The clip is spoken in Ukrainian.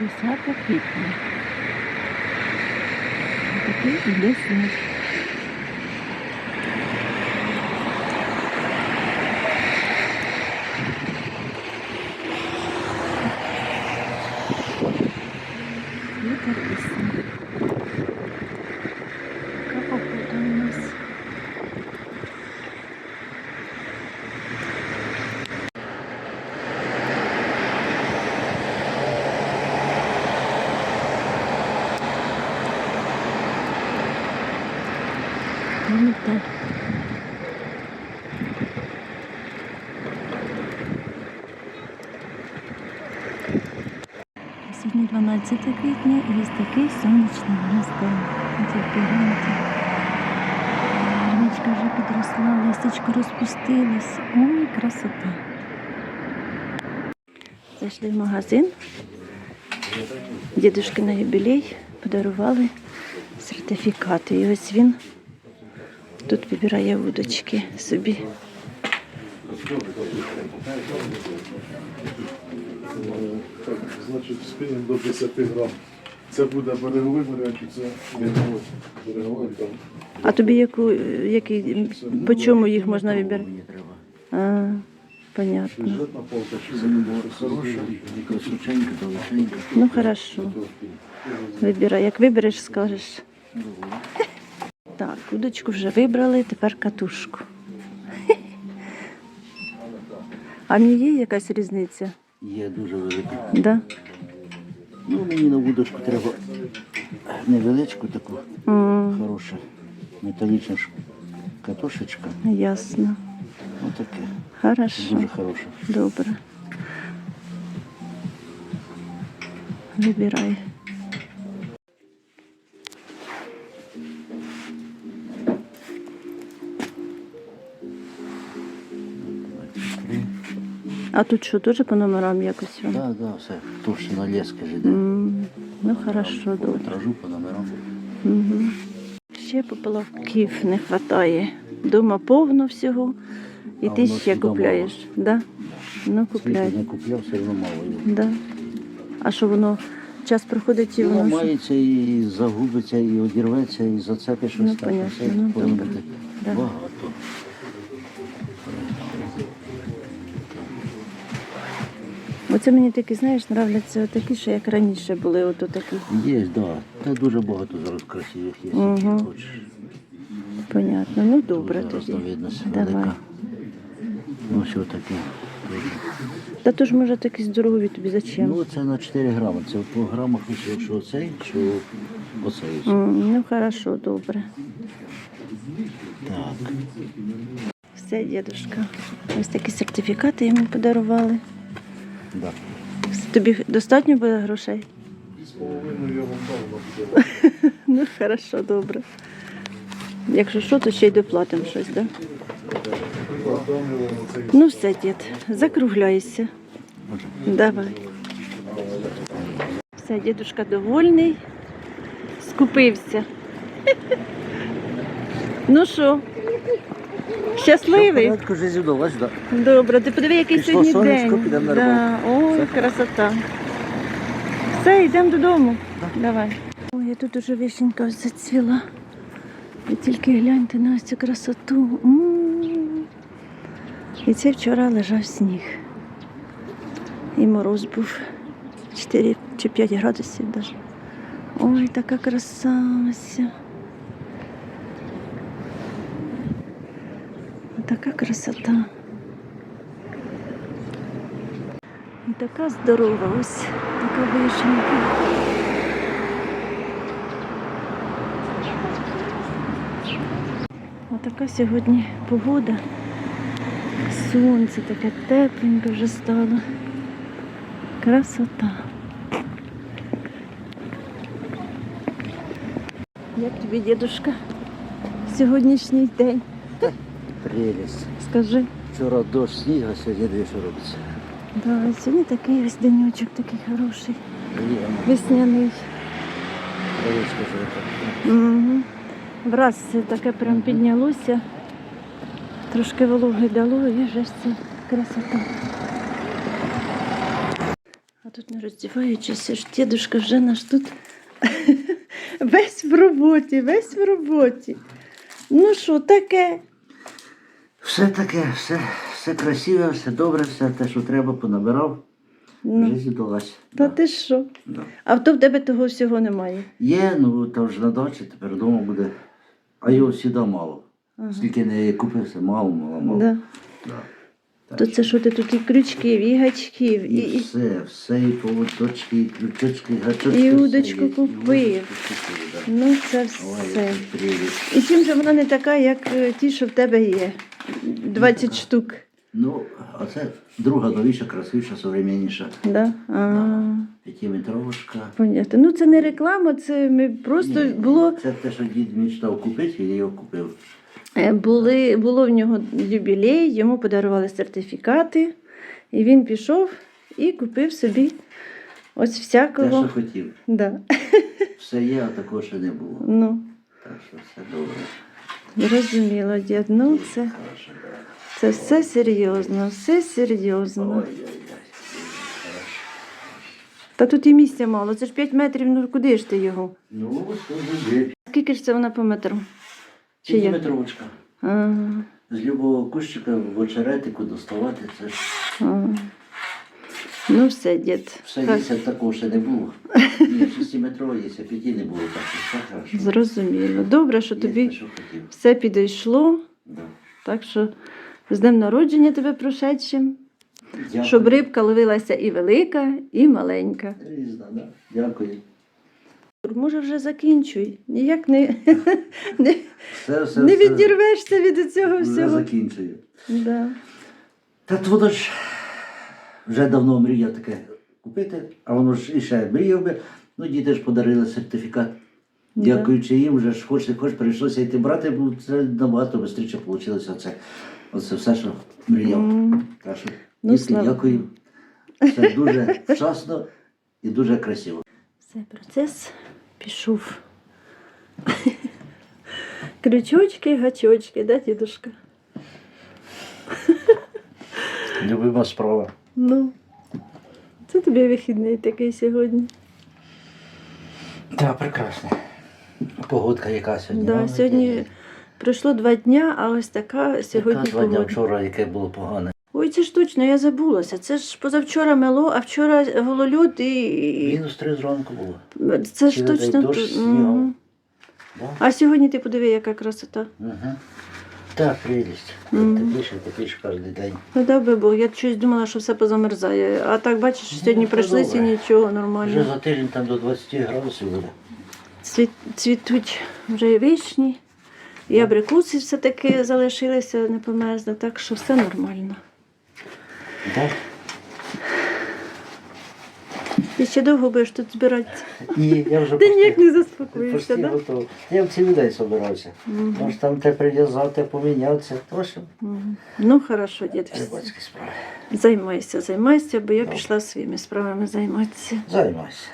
10 квітня. Такий іде сніг. Вітер і сніг. Така погода у нас. Ну. Сьогодні 12 квітня і ось такий сонячний нас день. Тільки. Річка вже підросла, листячко розпустилось. Ой, красота. Зайшли в магазин. Дідушки на юбілей подарували сертифікати. І ось він тут вибирає удочки собі. Значить, спінінг до 10 грам. Це буде береговий варіант, чи це береговий? Береговий там. А тобі яку, який, по чому їх можна вибирати? А, понятно. Бюджетна полка, чи це Хороша, височенька, далеченька. Ну хорошо. Вибирай. Як вибереш, скажеш. Так, удочку вже вибрали, тепер катушку. А в ній є якась різниця? Є дуже велика. Да? Ну, мені на вудочку треба невеличку таку, М, хорошу, металічну катушечка. ясно. Отаке. Хорошо. Дуже хороша. Добре. Вибирай. А тут що, теж по номерам якось? Так, так, все. Товщина леска ж іде. М, Ну, хорошо, добре. Метражу по номерам. Угу. Ще поплавків не вистачає. Дома повно всього. І А ти ще купляєш. Да? Ну, купляй. не купляв, все одно мало є. Да. А що воно час проходить і Воно воно. що? мається і загубиться, і одірветься, і зацепить щось Ну, так. понятно, ну, добре. Да. багато. Оце мені такі, знаєш, нравляться такі, що як раніше були, ото такі. Є, так. Да. Та дуже багато зараз красивих є, Мгм. які хочеш. Понятно. Ну добре Дуже тоді. Давай. Ну, що таке. Та то ж може такі здорові тобі зачем? Ну, це на 4 грами. Це по грамах ось, що цей, що оцей. М, Ну хорошо, добре. Так. Все, дідушка. Ось такі сертифікати йому подарували. Да. Тобі достатньо буде грошей? з половиною я вам дав на. Ну, хорошо, добре. Якщо що, то ще й доплатимо щось, так? Да? Ну все, дід, закругляйся. Давай. Все, дідушка довольний. Скупився. Ну що? Щасливий? Порядку життя вдалась, да. Добре, ти подиви, який Пішло сьогодні сонечко, день. підемо на да. Ой, Все. красота. Все, йдемо додому. Давай. Ой, я тут уже вишенька ось зацвіла. Ви тільки гляньте на ось цю красоту. М. І це вчора лежав сніг. І мороз був 4 чи 5 градусів навіть. Ой, така краса. ось. Така красота. І така здорова, ось така вишенька. Отака сьогодні погода. Сонце таке тепленьке вже стало. Красота. Як тобі, дідушка, сьогоднішній день? Прелість. Скажи. Вчора дощ сніг, а сьогодні дві що робиться. Да, сьогодні такий ось денечок такий хороший, весняний. Угу. Враз таке прям піднялося. Трошки вологи дало і вже це красота. А тут не роздіваючись, ж дідушка вже наш тут весь в роботі, весь в роботі. Ну що, таке? Все таке, все, все красиве, все добре, все те, що треба, понабирав. Ну, Вже зідалась. та ти що? Да. А то в тебе того всього немає. Є, ну там вже на дачі, тепер вдома буде. А його завжди мало. Ага. Скільки не купився, мало, мало, мало. Да. Да. Так То це що ти тут і крючків, і гачків, і, І і... все, все, і поводочки, і ключочки, і гачочки. І все удочку є, і купив. удочку купив, да. ну це Ой, все. який прелість. І чим же вона не така, як е, ті, що в тебе є? 20 штук. Ну, а це друга новіша, красивіша, современніша. Да? А, П'ятиметровочка. понятно. Ну це не реклама, це ми просто Ні, було. Це те, що дід мечтав купити, я його купив. Е, Були, було в нього юбілей, йому подарували сертифікати, і він пішов і купив собі ось всякого. Те, що хотів. Да. Все є, а такого ще не було. Ну, Так що все добре. Зрозуміло, дід. Ну, це, це все серйозно, все серйозно. Та тут і місця мало, це ж 5 метрів, ну куди ж ти його? Ну, ось тут є. Скільки ж це вона по метру? Чи як? П'ятиметровочка. Ага, З любого кущика в очеретику доставати, це ж ага. Ну все, дід. все Так, такого ще не було. Ні, шестиметрового п'яті не було, так все хорошо. Зрозуміло. Добре, що тобі те, що хотів. все підійшло. Да. Так що з днем народження тебе прошедшим. Дякую. Щоб рибка ловилася і велика, і маленька. Різна, да. Дякую. Може, вже закінчуй. Ніяк не, не, Все, все, не все. відірвешся від цього Вже всього. закінчую. Да. Та воно ж вже давно мріяв таке купити, а воно ж іще мріяв би. Ну, діти ж подарили сертифікат. Дякуючи їм, вже ж хоч не хоч прийшлося йти брати, бо це набагато швидше вийшло. Оце, оце все, що мріяв. М, Так що, Ну, дітки, слава дякую. Все дуже вчасно і дуже красиво. Все, процес пішов. Крючочки, гачочки, да, дідушка? Любима справа. Ну, це тобі вихідний такий сьогодні. Так, прекрасно. Погодка яка сьогодні. Да, сьогодні пройшло два дня, а ось така сьогодні яка два дня вчора, яке було погане. Ой, це ж точно, я забулася. Це ж позавчора мело, а вчора гололюд і. Мінус три зранку було. Це ж цілий точно. дощ ту- з Да? А сьогодні ти подиви, яка красота. Угу. Так, прелість. Мгм. Тепліше, тепліше кожен день. Ну дай би Бог, я щось думала, що все позамерзає. А так бачиш, сьогодні Ну, прийшлися нічого нормально. Вже за тиждень там до 20 градусів буде. Цвіт, цвітуть вже вишні, і абрикуси все-таки залишилися, не померзли, так що все нормально. Так? Ти ще довго будеш тут збиратися? Ні, я вже Ти ніяк не заспокоїшся, так? готовий. Я в цілий день збирався. Може там те прив'язав, те помінявся. То що? Мгм. Ну, хорошо, дід. Рибацькі справи. Займайся, займайся, бо я пішла своїми справами займатися. Займайся.